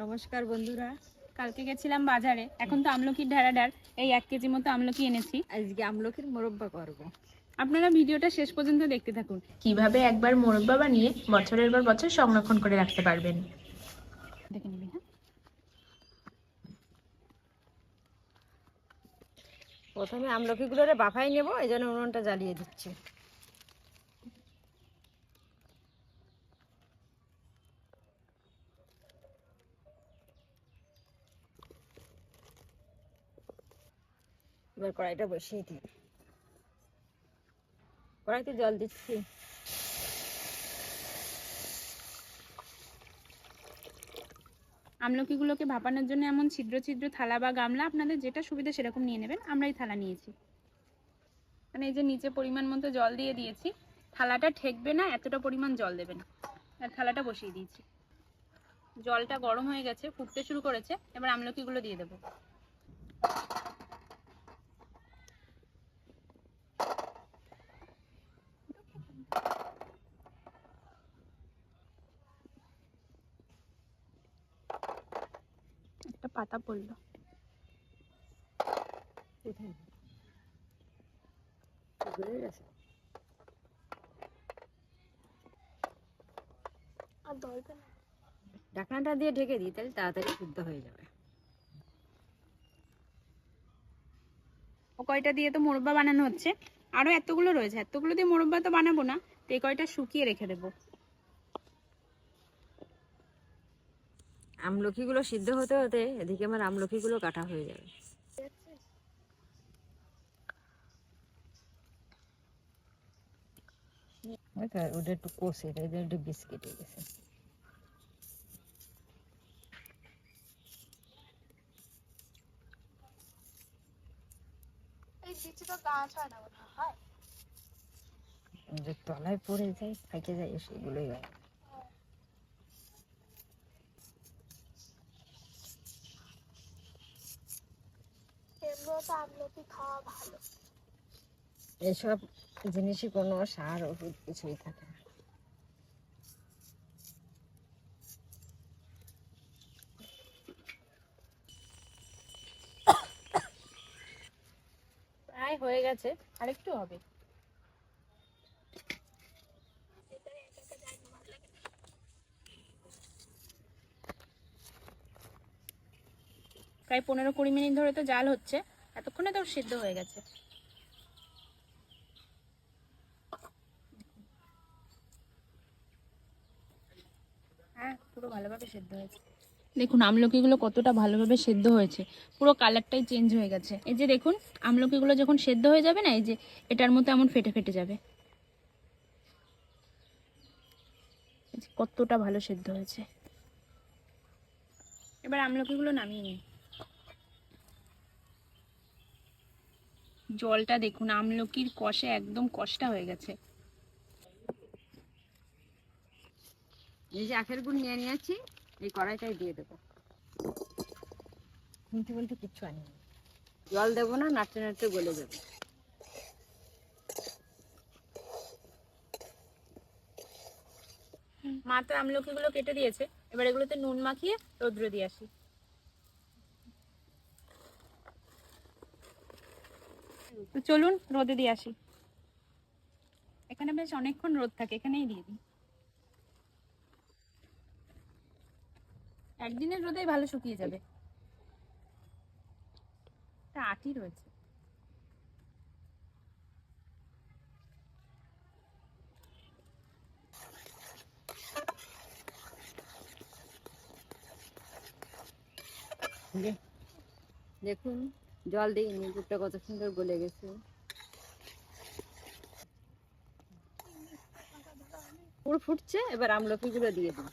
নমস্কার বন্ধুরা। কালকে গেছিলাম বাজারে। এখন তো আমলকির ঢেড়াডার। এই এক কেজি মতো আমলকি এনেছি। আজকে আমলকির মোরব্বা করব। আপনারা ভিডিওটা শেষ পর্যন্ত দেখতে থাকুন। কীভাবে একবার মোরব্বা বানিয়ে বছরের পর বছর সংরক্ষণ করে রাখতে পারবেন? দেখে নিবি হ্যাঁ? প্রথমে আমলকিগুলোরে বাফাই নেব এই জন্য উনুনটা জ্বালিয়ে দিচ্ছি। এবার কড়াইটা বসিয়ে দিই। কড়াইতে জল দিচ্ছি। আমলকিগুলোকে ভাপানোর জন্য এমন ছিদ্র ছিদ্র থালা বা গামলা আপনাদের যেটা সুবিধা সেরকম নিয়ে নেবেন আমরা এই থালা নিয়েছি। মানে এই যে নিচে পরিমাণ মতো জল দিয়ে দিয়েছি, থালাটা ঠেকবে না, এতটা পরিমাণ জল দেবেন আর থালাটা বসিয়ে দিয়েছি। জলটা গরম হয়ে গেছে, ফুটতে শুরু করেছে, এবার আমলকিগুলো দিয়ে দেবো। পাতা পড়ল। ঢাকনাটা দিয়ে ঢেকে দিই তাহলে তাড়াতাড়ি শুদ্ধ হয়ে যাবে। ও কয়টা দিয়ে তো মোরব্বা বানানো হচ্ছে? আরও এতগুলো রয়েছে এতগুলো দিয়ে মোরব্বা তো বানাবো না তো এই কয়টা শুকিয়ে রেখে দেবো। আমলকিগুলো সিদ্ধ হতে হতে এদিকে আমার আমলকিগুলো কাটা হয়ে যাবে। ওটা একটু কষে এটা এটা একটু বিস্কিট গেছে। যে তলায় পড়ে যায় ফাইকে যায় সেগুলোই হয়। এসব জিনিসই কোনো সার, ওষুধ কিছুই থাকে না। প্রায় হয়ে গেছে, আরেকটু হবে। প্রায় পনেরো কুড়ি মিনিট ধরে তো জাল হচ্ছে। এতক্ষণে তো সিদ্ধ হয়ে গেছে। হ্যাঁ পুরো ভালোভাবে সেদ্ধ হয়েছে। দেখুন আমলকিগুলো কতটা ভালোভাবে সেদ্ধ হয়েছে। পুরো কালারটাই চেঞ্জ হয়ে গেছে। এই যে দেখুন আমলকিগুলো যখন সেদ্ধ হয়ে যাবে না এই যে এটার মতো এমন ফেটে ফেটে যাবে। কতটা ভালো সেদ্ধ হয়েছে। এবার আমলকিগুলো নামিয়ে নিই। জলটা দেখুন আমলকির কষে একদম কষটা হয়ে গেছে। এই যে আখের গুড় নিয়ে নিয়েছি এই কড়াইটাই দিয়ে দেবো। খুনতে বলতে কিচ্ছু আনি জল দেবো না নাড়তে নাড়তে গলে যাবে। মা তো আমলকিগুলো কেটে দিয়েছে এবার এগুলোতে নুন মাখিয়ে রৌদ্র দিয়ে আসি। তো চলুন রোদে দিয়ে আসি। এখানে বেশ অনেকক্ষণ রোদ থাকে, এখানেই দিয়ে দিই। একদিনের রোদেই ভালো শুকিয়ে যাবে। একটা আটি রয়েছে। দেখুন জল দিইনি গুড়টা কত সুন্দর গলে গেছে। পুরো ফুটছে, এবার আমলকিগুলো দিয়ে দিই?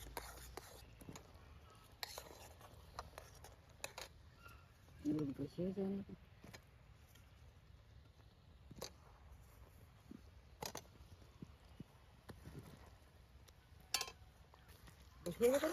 বসিয়ে দেবেন?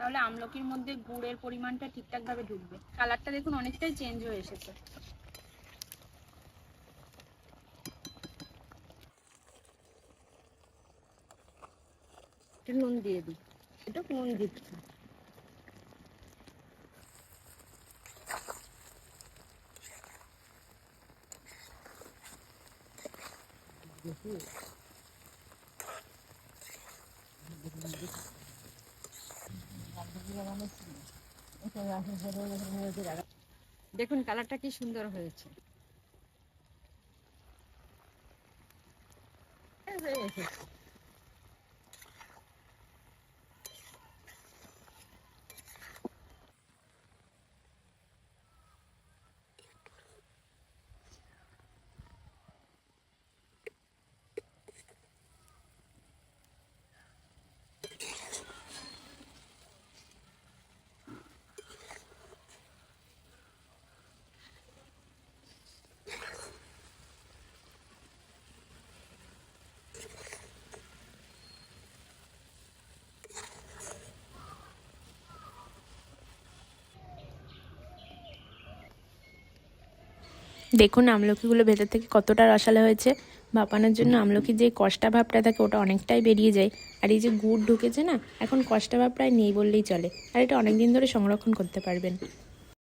তাহলে আমলকির মধ্যে গুড়ের পরিমাণটা ঠিকঠাক ভাবে ঢুকবে। কালারটা দেখুন অনেকটাই চেঞ্জ হয়ে এসেছে। নুন দিয়ে দিই। একটু নুন দিচ্ছি। দেখুন কালারটা কি সুন্দর হয়েছে। হয়ে দেখুন আমলকিগুলো ভেতর থেকে কতটা রসালো হয়েছে। ভাপানোর জন্য আমলকির যে কষ্টা ভাবটা থাকে, ওটা অনেকটাই বেরিয়ে যায়। আর এই যে গুড় ঢুকেছে না, এখন কষ্টা ভাব প্রায় নেই বললেই চলে। আর এটা অনেক দিন ধরে সংরক্ষণ করতে পারবেন।